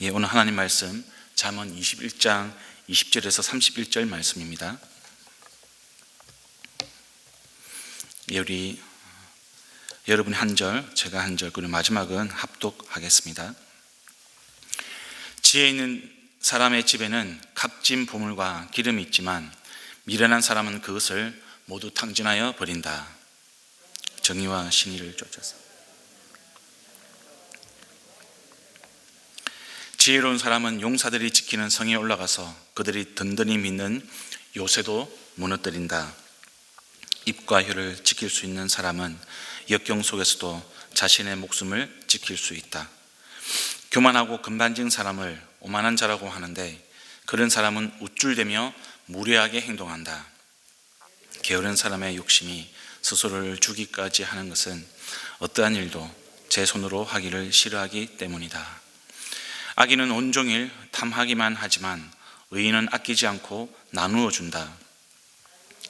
예, 오늘 하나님 말씀 잠언 21장 20절에서 31절 말씀입니다. 예, 우리 여러분이 한 절, 제가 한 절, 그리고 마지막은 합독하겠습니다. 지혜 있는 사람의 집에는 값진 보물과 기름이 있지만 미련한 사람은 그것을 모두 탕진하여 버린다. 정의와 신의를 쫓아서. 지혜로운 사람은 용사들이 지키는 성에 올라가서 그들이 든든히 믿는 요새도 무너뜨린다. 입과 혀를 지킬 수 있는 사람은 역경 속에서도 자신의 목숨을 지킬 수 있다. 교만하고 금반진 사람을 오만한 자라고 하는데 그런 사람은 우쭐대며 무례하게 행동한다. 게으른 사람의 욕심이 스스로를 죽이까지 하는 것은 어떠한 일도 제 손으로 하기를 싫어하기 때문이다. 악인은 온종일 탐하기만 하지만 의인은 아끼지 않고 나누어 준다.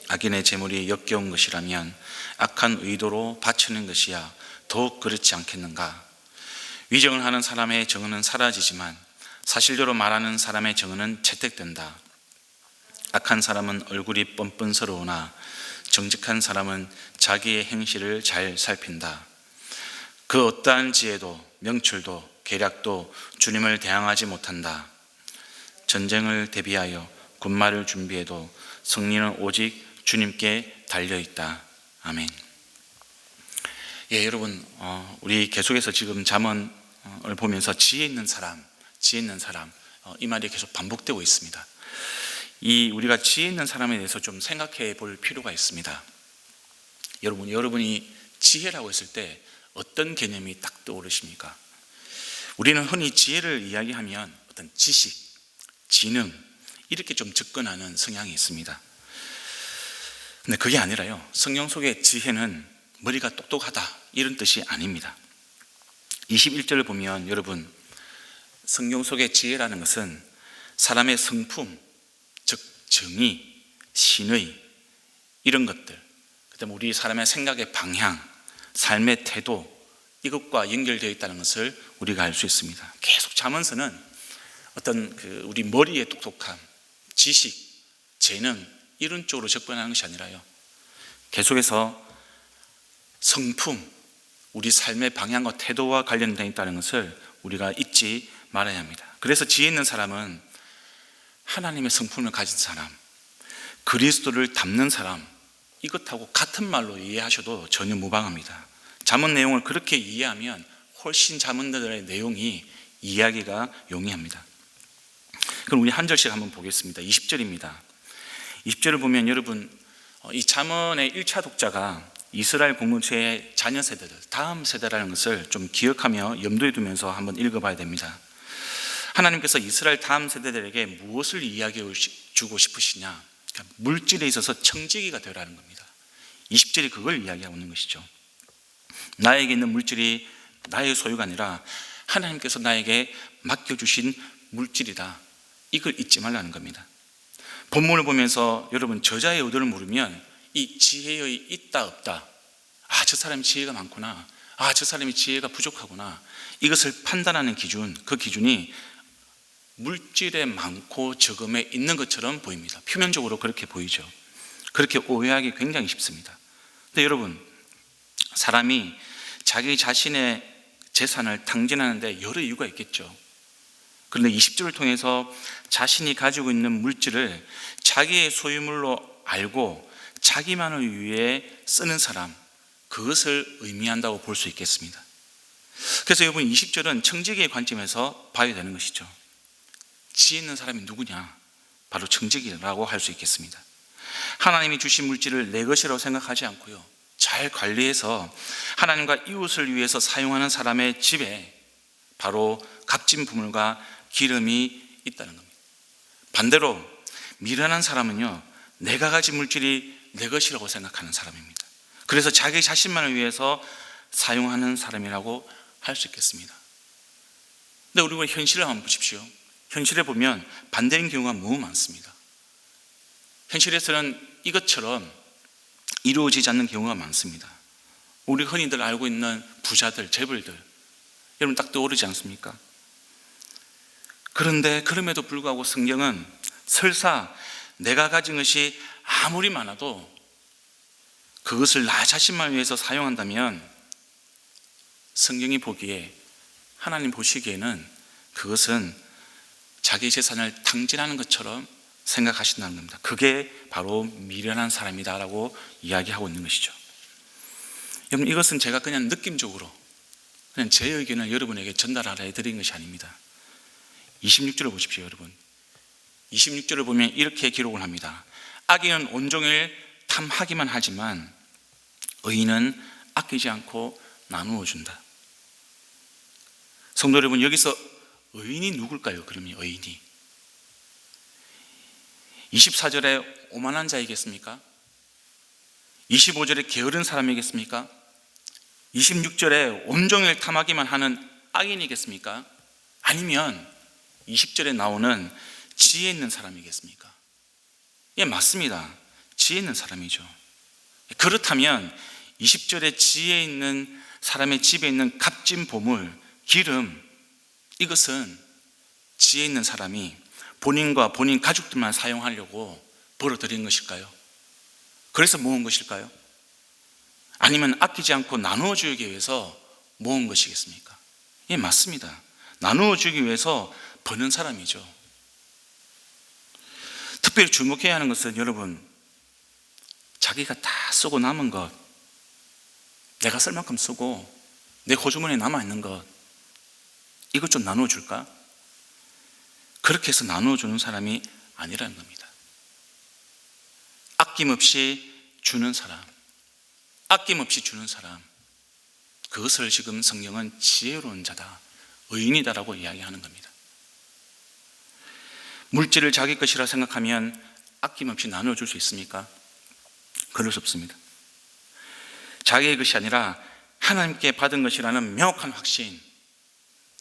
악인의 재물이 역겨운 것이라면 악한 의도로 바치는 것이야 더욱 그렇지 않겠는가? 위정을 하는 사람의 정은은 사라지지만 사실대로 말하는 사람의 정은은 채택된다. 악한 사람은 얼굴이 뻔뻔스러우나 정직한 사람은 자기의 행실을 잘 살핀다. 그 어떠한 지혜도 명철도 계략도 주님을 대항하지 못한다. 전쟁을 대비하여 군마를 준비해도 승리는 오직 주님께 달려 있다. 아멘. 예, 여러분, 어, 우리 계속해서 지금 잠언을 보면서 지혜 있는 사람, 지혜 있는 사람, 어, 이 말이 계속 반복되고 있습니다. 이 우리가 지혜 있는 사람에 대해서 좀 생각해 볼 필요가 있습니다. 여러분, 여러분이 지혜라고 했을 때 어떤 개념이 딱 떠오르십니까? 우리는 흔히 지혜를 이야기하면 어떤 지식, 지능, 이렇게 좀 접근하는 성향이 있습니다. 근데 그게 아니라요. 성경 속의 지혜는 머리가 똑똑하다, 이런 뜻이 아닙니다. 21절을 보면 여러분, 성경 속의 지혜라는 것은 사람의 성품, 즉, 정의, 신의, 이런 것들, 그 다음에 우리 사람의 생각의 방향, 삶의 태도, 이것과 연결되어 있다는 것을 우리가 알 수 있습니다. 계속 자문서는 어떤 그 우리 머리의 똑똑함, 지식, 재능 이런 쪽으로 접근하는 것이 아니라요. 계속해서 성품, 우리 삶의 방향과 태도와 관련되어 있다는 것을 우리가 잊지 말아야 합니다. 그래서 지혜 있는 사람은 하나님의 성품을 가진 사람, 그리스도를 담는 사람, 이것하고 같은 말로 이해하셔도 전혀 무방합니다. 자문 내용을 그렇게 이해하면 훨씬 자문들의 내용이 이해하기가 용이합니다. 그럼 우리 한 절씩 한번 보겠습니다. 20절입니다. 20절을 보면 여러분 어, 이 잠언의 1차 독자가 이스라엘 공동체의 자녀 세대들, 다음 세대라는 것을 좀 기억하며 염두에 두면서 한번 읽어봐야 됩니다. 하나님께서 이스라엘 다음 세대들에게 무엇을 이야기해 주고 싶으시냐? 그러니까 물질에 있어서 청지기가 되라는 겁니다. 20절이 그걸 이야기하고 있는 것이죠. 나에게 있는 물질이 나의 소유가 아니라 하나님께서 나에게 맡겨주신 물질이다. 이걸 잊지 말라는 겁니다. 본문을 보면서 여러분 저자의 의도를 모르면 이 지혜의 있다 없다. 아, 저 사람이 지혜가 많구나. 아, 저 사람이 지혜가 부족하구나. 이것을 판단하는 기준, 그 기준이 물질에 많고 적음에 있는 것처럼 보입니다. 표면적으로 그렇게 보이죠. 그렇게 오해하기 굉장히 쉽습니다. 근데 여러분, 사람이 자기 자신의 재산을 탕진하는데 여러 이유가 있겠죠. 그런데 20절을 통해서 자신이 가지고 있는 물질을 자기의 소유물로 알고 자기만을 위해 쓰는 사람, 그것을 의미한다고 볼 수 있겠습니다. 그래서 여러분 20절은 청지기의 관점에서 봐야 되는 것이죠. 지혜 있는 사람이 누구냐? 바로 청지기라고 할 수 있겠습니다. 하나님이 주신 물질을 내 것이라고 생각하지 않고요. 잘 관리해서 하나님과 이웃을 위해서 사용하는 사람의 집에 바로 값진 부물과 기름이 있다는 겁니다. 반대로 미련한 사람은요, 내가 가진 물질이 내 것이라고 생각하는 사람입니다. 그래서 자기 자신만을 위해서 사용하는 사람이라고 할 수 있겠습니다. 근데 우리가 현실을 한번 보십시오. 현실에 보면 반대인 경우가 너무 많습니다. 현실에서는 이것처럼 이루어지지 않는 경우가 많습니다. 우리 흔히들 알고 있는 부자들, 재벌들, 여러분 딱 떠오르지 않습니까? 그런데 그럼에도 불구하고 성경은 설사 내가 가진 것이 아무리 많아도 그것을 나 자신만 위해서 사용한다면 성경이 보기에 하나님 보시기에는 그것은 자기 재산을 탕진하는 것처럼 생각하신다는 겁니다. 그게 바로 미련한 사람이다라고 이야기하고 있는 것이죠. 여러분 이것은 제가 그냥 느낌적으로 그냥 제 의견을 여러분에게 전달하라 해드린 것이 아닙니다. 26절을 보십시오, 여러분. 26절을 보면 이렇게 기록을 합니다. 악인은 온종일 탐하기만 하지만 의인은 아끼지 않고 나누어 준다. 성도 여러분, 여기서 의인이 누굴까요? 그러면 의인이 24절에 오만한 자이겠습니까? 25절에 게으른 사람이겠습니까? 26절에 온종일 탐하기만 하는 악인이겠습니까? 아니면 20절에 나오는 지혜 있는 사람이겠습니까? 예, 맞습니다. 지혜 있는 사람이죠. 그렇다면 20절에 지혜 있는 사람의 집에 있는 값진 보물, 기름, 이것은 지혜 있는 사람이 본인과 본인 가족들만 사용하려고 벌어들인 것일까요? 그래서 모은 것일까요? 아니면 아끼지 않고 나누어 주기 위해서 모은 것이겠습니까? 예, 맞습니다. 나누어 주기 위해서 버는 사람이죠. 특별히 주목해야 하는 것은 여러분, 자기가 다 쓰고 남은 것, 내가 쓸 만큼 쓰고 내 호주머니에 남아있는 것, 이것 좀 나누어 줄까? 그렇게 해서 나누어 주는 사람이 아니라는 겁니다. 아낌없이 주는 사람, 아낌없이 주는 사람, 그것을 지금 성경은 지혜로운 자다, 의인이다라고 이야기하는 겁니다. 물질을 자기 것이라 생각하면 아낌없이 나눠줄 수 있습니까? 그럴 수 없습니다. 자기의 것이 아니라 하나님께 받은 것이라는 명확한 확신,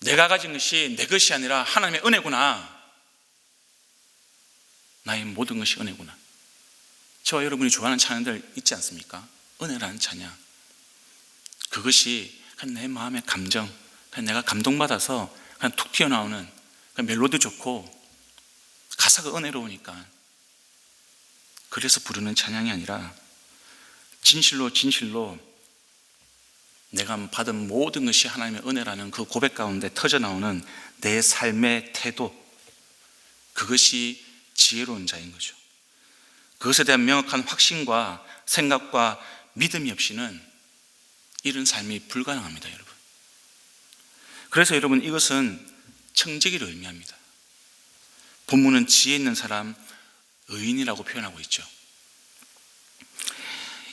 내가 가진 것이 내 것이 아니라 하나님의 은혜구나. 나의 모든 것이 은혜구나. 저와 여러분이 좋아하는 찬양들 있지 않습니까? 은혜라는 찬양. 그것이 그냥 내 마음의 감정, 그냥 내가 감동받아서 그냥 툭 튀어나오는 그냥 멜로디 좋고 가사가 은혜로우니까 그래서 부르는 찬양이 아니라 진실로 진실로 내가 받은 모든 것이 하나님의 은혜라는 그 고백 가운데 터져 나오는 내 삶의 태도 그것이 지혜로운 자인 거죠. 그것에 대한 명확한 확신과 생각과 믿음이 없이는 이런 삶이 불가능합니다, 여러분. 그래서 여러분 이것은 청지기를 의미합니다. 본문은 지혜 있는 사람, 의인이라고 표현하고 있죠.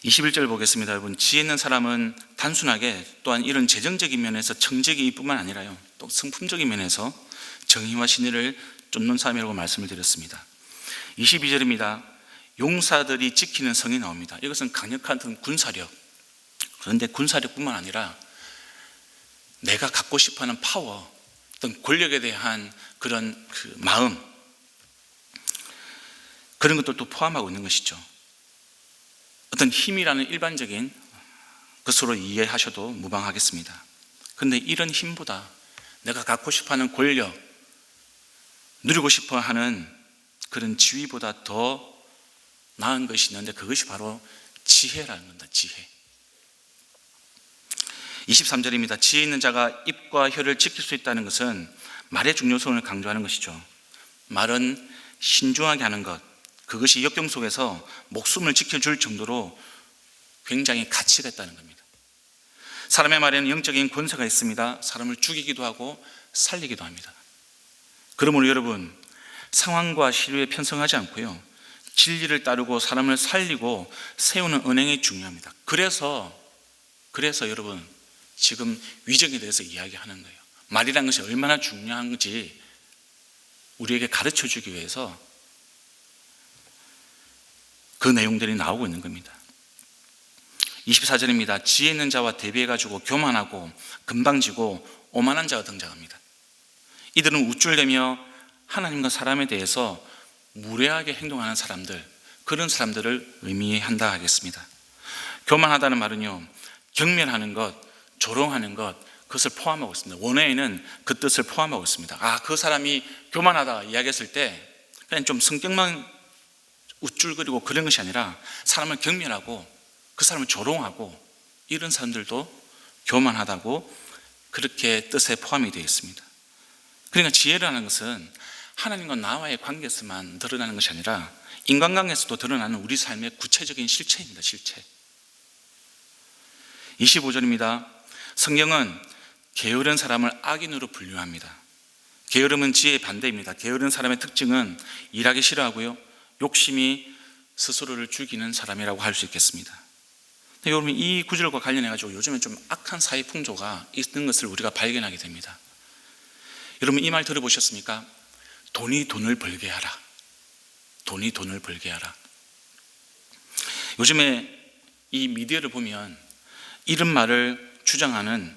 21절 보겠습니다, 여러분. 지혜 있는 사람은 단순하게 또한 이런 재정적인 면에서 청지기뿐만 아니라요, 또 성품적인 면에서 정의와 신의를 쫓는 사람이라고 말씀을 드렸습니다. 22절입니다. 용사들이 지키는 성이 나옵니다. 이것은 강력한 군사력. 그런데 군사력뿐만 아니라 내가 갖고 싶어 하는 파워, 어떤 권력에 대한 그런 그 마음, 그런 것들도 포함하고 있는 것이죠. 어떤 힘이라는 일반적인 것으로 이해하셔도 무방하겠습니다. 그런데 이런 힘보다 내가 갖고 싶어 하는 권력, 누리고 싶어 하는 그런 지위보다 더 나은 것이 있는데 그것이 바로 지혜라는 겁니다. 지혜. 23절입니다. 지혜 있는 자가 입과 혀를 지킬 수 있다는 것은 말의 중요성을 강조하는 것이죠. 말은 신중하게 하는 것, 그것이 역경 속에서 목숨을 지켜줄 정도로 굉장히 가치가 있다는 겁니다. 사람의 말에는 영적인 권세가 있습니다. 사람을 죽이기도 하고 살리기도 합니다. 그러므로 여러분, 상황과 시류에 편성하지 않고요. 진리를 따르고 사람을 살리고 세우는 은행이 중요합니다. 그래서, 그래서 여러분, 지금 위정에 대해서 이야기하는 거예요. 말이라는 것이 얼마나 중요한지 우리에게 가르쳐 주기 위해서 그 내용들이 나오고 있는 겁니다. 24절입니다. 지혜 있는 자와 대비해가지고 교만하고 금방지고 오만한 자가 등장합니다. 이들은 우쭐대며 하나님과 사람에 대해서 무례하게 행동하는 사람들, 그런 사람들을 의미한다 하겠습니다. 교만하다는 말은요, 경멸하는 것, 조롱하는 것, 그것을 포함하고 있습니다. 원어에는 그 뜻을 포함하고 있습니다. 아, 그 사람이 교만하다 이야기했을 때 그냥 좀 성격만 우쭐거리고 그런 것이 아니라 사람을 경멸하고 그 사람을 조롱하고 이런 사람들도 교만하다고 그렇게 뜻에 포함이 되어 있습니다. 그러니까 지혜라는 것은 하나님과 나와의 관계에서만 드러나는 것이 아니라 인간관계에서도 드러나는 우리 삶의 구체적인 실체입니다. 실체. 25절입니다. 성경은 게으른 사람을 악인으로 분류합니다. 게으름은 지혜의 반대입니다. 게으른 사람의 특징은 일하기 싫어하고요. 욕심이 스스로를 죽이는 사람이라고 할 수 있겠습니다. 여러분 이 구절과 관련해 가지고 요즘에 좀 악한 사회 풍조가 있는 것을 우리가 발견하게 됩니다. 여러분 이 말 들어보셨습니까? 돈이 돈을 벌게 하라. 돈이 돈을 벌게 하라. 요즘에 이 미디어를 보면 이런 말을 주장하는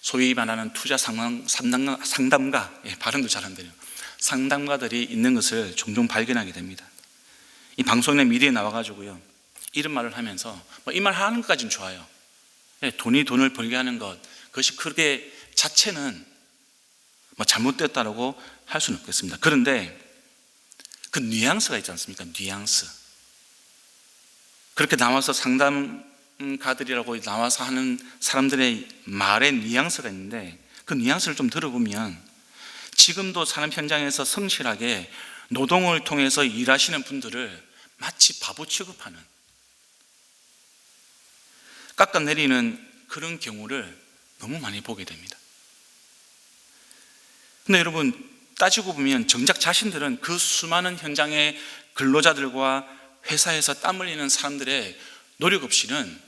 소위 말하는 투자 상담, 상담가, 상담가 예, 발음도 잘 안 되네요. 상담가들이 있는 것을 종종 발견하게 됩니다. 이 방송이나 미디어에 나와가지고요. 이런 말을 하면서 뭐 이말 하는 것까지는 좋아요. 예, 돈이 돈을 벌게 하는 것 그것이 그게 자체는 뭐 잘못됐다라고 할 수는 없겠습니다. 그런데 그 뉘앙스가 있지 않습니까? 뉘앙스. 그렇게 나와서 상담가들이라고 나와서 하는 사람들의 말의 뉘앙스가 있는데 그 뉘앙스를 좀 들어보면 지금도 산업 현장에서 성실하게 노동을 통해서 일하시는 분들을 마치 바보 취급하는 깎아내리는 그런 경우를 너무 많이 보게 됩니다. 근데 여러분 따지고 보면 정작 자신들은 그 수많은 현장의 근로자들과 회사에서 땀 흘리는 사람들의 노력 없이는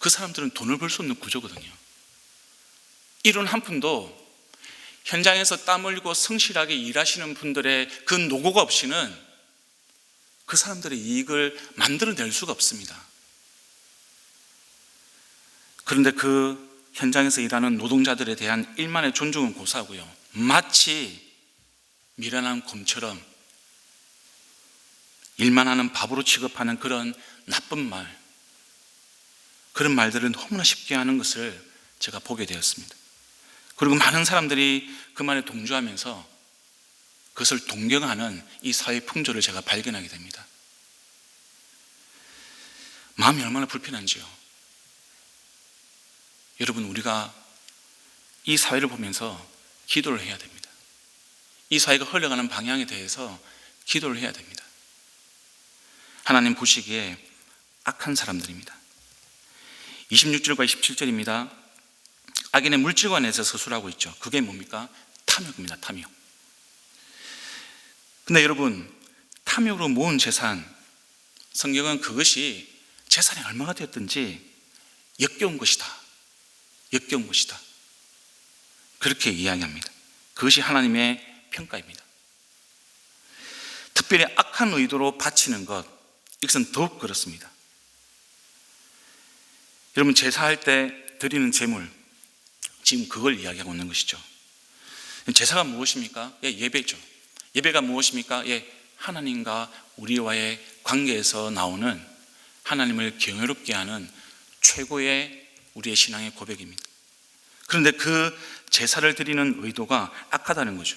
그 사람들은 돈을 벌 수 없는 구조거든요. 이론 한 푼도 현장에서 땀 흘리고 성실하게 일하시는 분들의 그 노고가 없이는 그 사람들의 이익을 만들어낼 수가 없습니다. 그런데 그 현장에서 일하는 노동자들에 대한 일만의 존중은 고사하고요. 마치 미련한 곰처럼 일만 하는 바보로 취급하는 그런 나쁜 말, 그런 말들을 너무나 쉽게 하는 것을 제가 보게 되었습니다. 그리고 많은 사람들이 그 말에 동조하면서 그것을 동경하는 이 사회 풍조를 제가 발견하게 됩니다. 마음이 얼마나 불편한지요. 여러분, 우리가 이 사회를 보면서 기도를 해야 됩니다. 이 사회가 흘러가는 방향에 대해서 기도를 해야 됩니다. 하나님 보시기에 악한 사람들입니다. 26절과 27절입니다. 악인의 물질관에서 서술하고 있죠. 그게 뭡니까? 탐욕입니다. 탐욕. 근데 여러분, 탐욕으로 모은 재산, 성경은 그것이 재산이 얼마가 되었든지 역겨운 것이다. 역겨운 것이다. 그렇게 이야기합니다. 그것이 하나님의 평가입니다. 특별히 악한 의도로 바치는 것, 이것은 더욱 그렇습니다. 여러분, 제사할 때 드리는 제물, 지금 그걸 이야기하고 있는 것이죠. 제사가 무엇입니까? 예, 예배죠. 예배가 무엇입니까? 예, 하나님과 우리와의 관계에서 나오는 하나님을 경외롭게 하는 최고의 우리의 신앙의 고백입니다. 그런데 그 제사를 드리는 의도가 악하다는 거죠.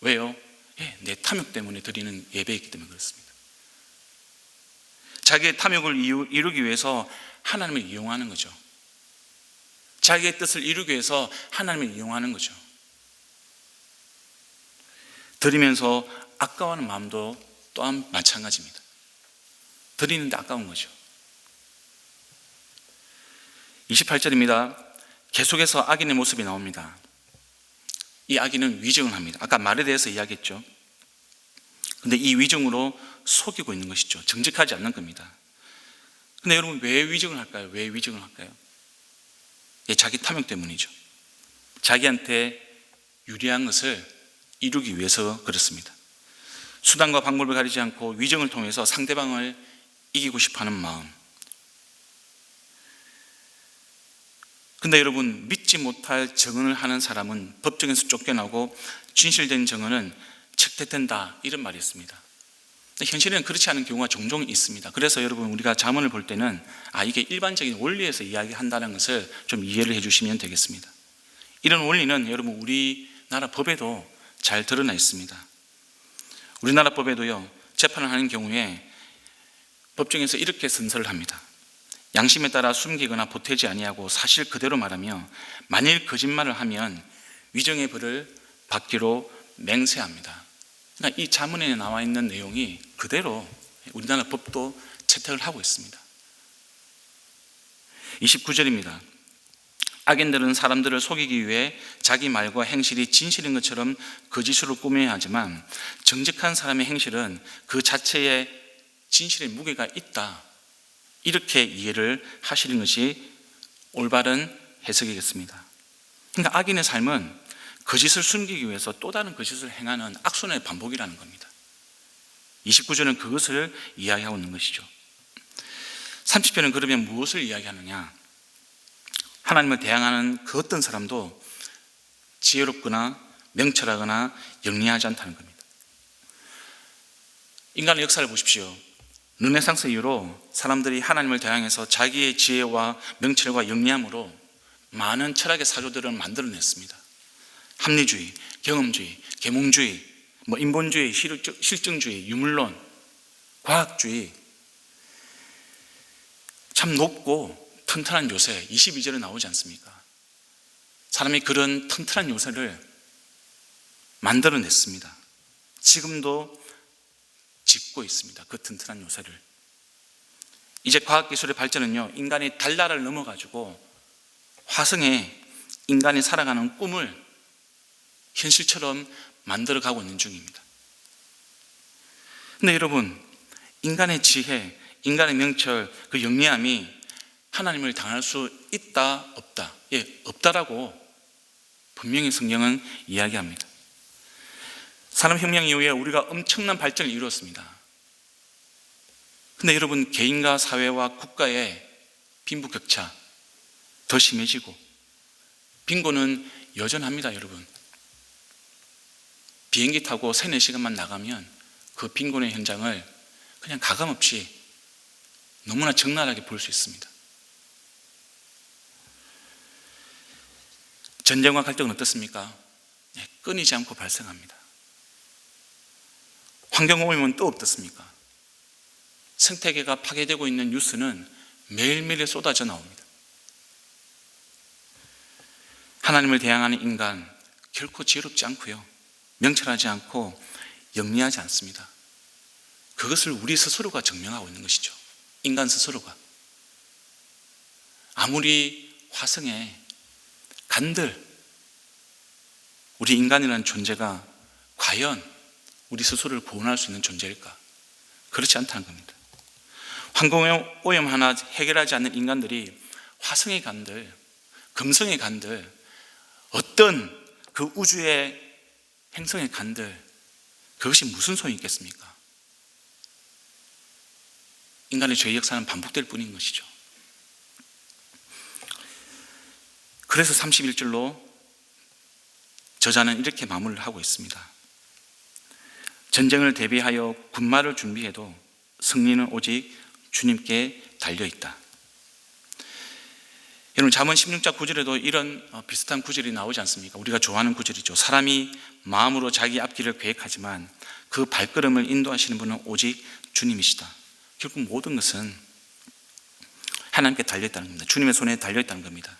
왜요? 예, 내 탐욕 때문에 드리는 예배이기 때문에 그렇습니다. 자기의 탐욕을 이루기 위해서 하나님을 이용하는 거죠. 자기의 뜻을 이루기 위해서 하나님을 이용하는 거죠. 드리면서 아까워하는 마음도 또한 마찬가지입니다. 드리는데 아까운 거죠. 28절입니다. 계속해서 악인의 모습이 나옵니다. 이 악인은 위증을 합니다. 아까 말에 대해서 이야기했죠. 근데 이 위증으로 속이고 있는 것이죠. 정직하지 않는 겁니다. 근데 여러분 왜 위증을 할까요? 왜 위증을 할까요? 예, 자기 탐욕 때문이죠. 자기한테 유리한 것을 이루기 위해서 그렇습니다. 수단과 방법을 가리지 않고 위정을 통해서 상대방을 이기고 싶어 하는 마음. 근데 여러분, 믿지 못할 증언을 하는 사람은 법정에서 쫓겨나고 진실된 증언은 책대된다. 이런 말이 있습니다. 현실에는 그렇지 않은 경우가 종종 있습니다. 그래서 여러분 우리가 자문을 볼 때는 아 이게 일반적인 원리에서 이야기한다는 것을 좀 이해를 해주시면 되겠습니다. 이런 원리는 여러분 우리나라 법에도 잘 드러나 있습니다. 우리나라 법에도요 재판을 하는 경우에 법정에서 이렇게 선서를 합니다. 양심에 따라 숨기거나 보태지 아니하고 사실 그대로 말하며 만일 거짓말을 하면 위정의 벌을 받기로 맹세합니다. 그러니까 이 자문에 나와 있는 내용이 그대로 우리나라 법도 채택을 하고 있습니다. 29절입니다. 악인들은 사람들을 속이기 위해 자기 말과 행실이 진실인 것처럼 거짓으로 꾸며야 하지만 정직한 사람의 행실은 그 자체에 진실의 무게가 있다. 이렇게 이해를 하시는 것이 올바른 해석이겠습니다. 그러니까 악인의 삶은 거짓을 숨기기 위해서 또 다른 거짓을 행하는 악순환의 반복이라는 겁니다. 29절은 그것을 이야기하고 있는 것이죠. 30절은 그러면 무엇을 이야기하느냐? 하나님을 대항하는 그 어떤 사람도 지혜롭거나 명철하거나 영리하지 않다는 겁니다. 인간의 역사를 보십시오. 르네상스 이후로 사람들이 하나님을 대항해서 자기의 지혜와 명철과 영리함으로 많은 철학의 사조들을 만들어냈습니다. 합리주의, 경험주의, 계몽주의, 뭐 인본주의, 실증주의, 유물론, 과학주의 참 높고 튼튼한 요새 22절에 나오지 않습니까? 사람이 그런 튼튼한 요새를 만들어냈습니다. 지금도 짓고 있습니다. 그 튼튼한 요새를. 이제 과학기술의 발전은요, 인간이 달나라를 넘어가지고 화성에 인간이 살아가는 꿈을 현실처럼 만들어가고 있는 중입니다. 근데 여러분, 인간의 지혜, 인간의 명철, 그 영리함이 하나님을 당할 수 있다, 없다. 예, 없다라고 분명히 성경은 이야기합니다. 산업혁명 이후에 우리가 엄청난 발전을 이루었습니다. 근데 여러분, 개인과 사회와 국가의 빈부격차 더 심해지고, 빈곤은 여전합니다, 여러분. 비행기 타고 3, 4시간만 나가면 그 빈곤의 현장을 그냥 가감없이 너무나 적나라하게 볼 수 있습니다. 전쟁과 갈등은 어떻습니까? 네, 끊이지 않고 발생합니다. 환경 오염은 또 어떻습니까? 생태계가 파괴되고 있는 뉴스는 매일매일 쏟아져 나옵니다. 하나님을 대항하는 인간 결코 지혜롭지 않고요. 명철하지 않고 영리하지 않습니다. 그것을 우리 스스로가 증명하고 있는 것이죠. 인간 스스로가. 아무리 화성에 간들, 우리 인간이라는 존재가 과연 우리 스스로를 구원할 수 있는 존재일까? 그렇지 않다는 겁니다. 환경 오염 하나 해결하지 않는 인간들이 화성에 간들, 금성에 간들, 어떤 그 우주의 행성에 간들, 그것이 무슨 소용이 있겠습니까? 인간의 죄의 역사는 반복될 뿐인 것이죠. 그래서 31절로 저자는 이렇게 마무리를 하고 있습니다. 전쟁을 대비하여 군마를 준비해도 승리는 오직 주님께 달려 있다. 여러분 잠언 16장 9절에도 이런 어, 비슷한 구절이 나오지 않습니까? 우리가 좋아하는 구절이죠. 사람이 마음으로 자기 앞길을 계획하지만 그 발걸음을 인도하시는 분은 오직 주님이시다. 결국 모든 것은 하나님께 달려 있다는 겁니다. 주님의 손에 달려 있다는 겁니다.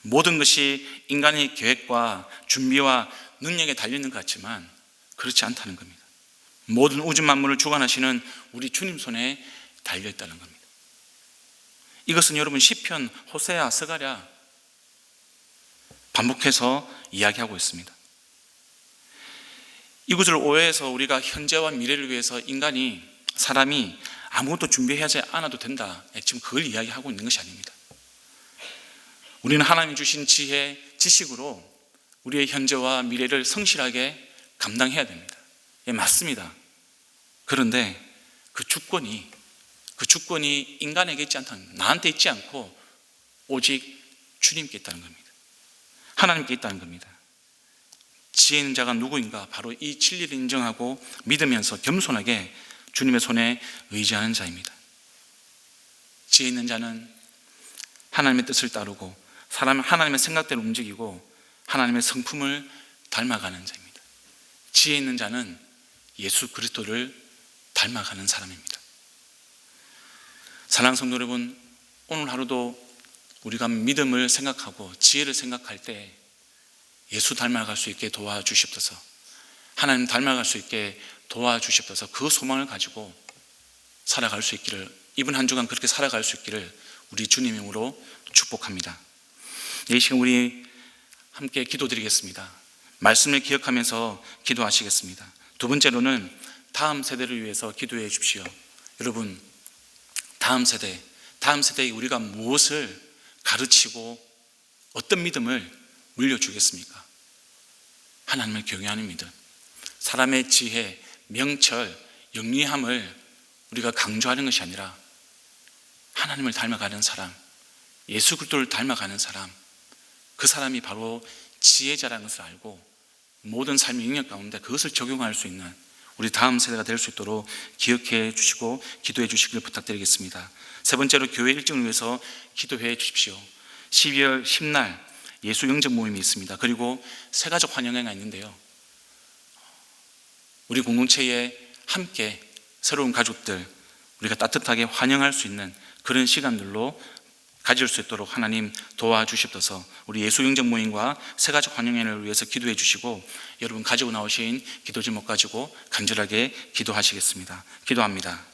모든 것이 인간의 계획과 준비와 능력에 달려있는 것 같지만 그렇지 않다는 겁니다. 모든 우주 만물을 주관하시는 우리 주님 손에 달려 있다는 겁니다. 이것은 여러분 시편, 호세아, 스가랴 반복해서 이야기하고 있습니다. 이 구절을 오해해서 우리가 현재와 미래를 위해서 인간이 사람이 아무것도 준비하지 않아도 된다. 지금 그걸 이야기하고 있는 것이 아닙니다. 우리는 하나님 주신 지혜, 지식으로 우리의 현재와 미래를 성실하게 감당해야 됩니다. 예, 맞습니다. 그런데 그 주권이 그 주권이 인간에게 있지 않다는 나한테 있지 않고 오직 주님께 있다는 겁니다. 하나님께 있다는 겁니다. 지혜 있는 자가 누구인가? 바로 이 진리를 인정하고 믿으면서 겸손하게 주님의 손에 의지하는 자입니다. 지혜 있는 자는 하나님의 뜻을 따르고 사람 하나님의 생각대로 움직이고 하나님의 성품을 닮아가는 자입니다. 지혜 있는 자는 예수 그리스도를 닮아가는 사람입니다. 사랑하는 성도 여러분, 오늘 하루도 우리가 믿음을 생각하고 지혜를 생각할 때 예수 닮아갈 수 있게 도와주시옵소서. 하나님 닮아갈 수 있게 도와주시옵소서. 그 소망을 가지고 살아갈 수 있기를 이번 한 주간 그렇게 살아갈 수 있기를 우리 주님 이름으로 축복합니다. 이 시간 우리 함께 기도드리겠습니다. 말씀을 기억하면서 기도하시겠습니다. 두 번째로는 다음 세대를 위해서 기도해 주십시오. 여러분, 다음 세대, 다음 세대에 우리가 무엇을 가르치고 어떤 믿음을 물려주겠습니까? 하나님을 경외하는 믿음, 사람의 지혜, 명철, 영리함을 우리가 강조하는 것이 아니라 하나님을 닮아가는 사람, 예수 그리스도를 닮아가는 사람, 그 사람이 바로 지혜자라는 것을 알고 모든 삶의 영역 가운데 그것을 적용할 수 있는 우리 다음 세대가 될 수 있도록 기억해 주시고 기도해 주시길 부탁드리겠습니다. 세 번째로 교회 일정을 위해서 기도해 주십시오. 12월 10날 예수 영접 모임이 있습니다. 그리고 세가족 환영회가 있는데요. 우리 공동체에 함께 새로운 가족들 우리가 따뜻하게 환영할 수 있는 그런 시간들로 가질 수 있도록 하나님 도와주시옵소서 우리 예수 영접 모임과 새가족 환영회를 위해서 기도해 주시고 여러분 가지고 나오신 기도 제목 가지고 간절하게 기도하시겠습니다. 기도합니다.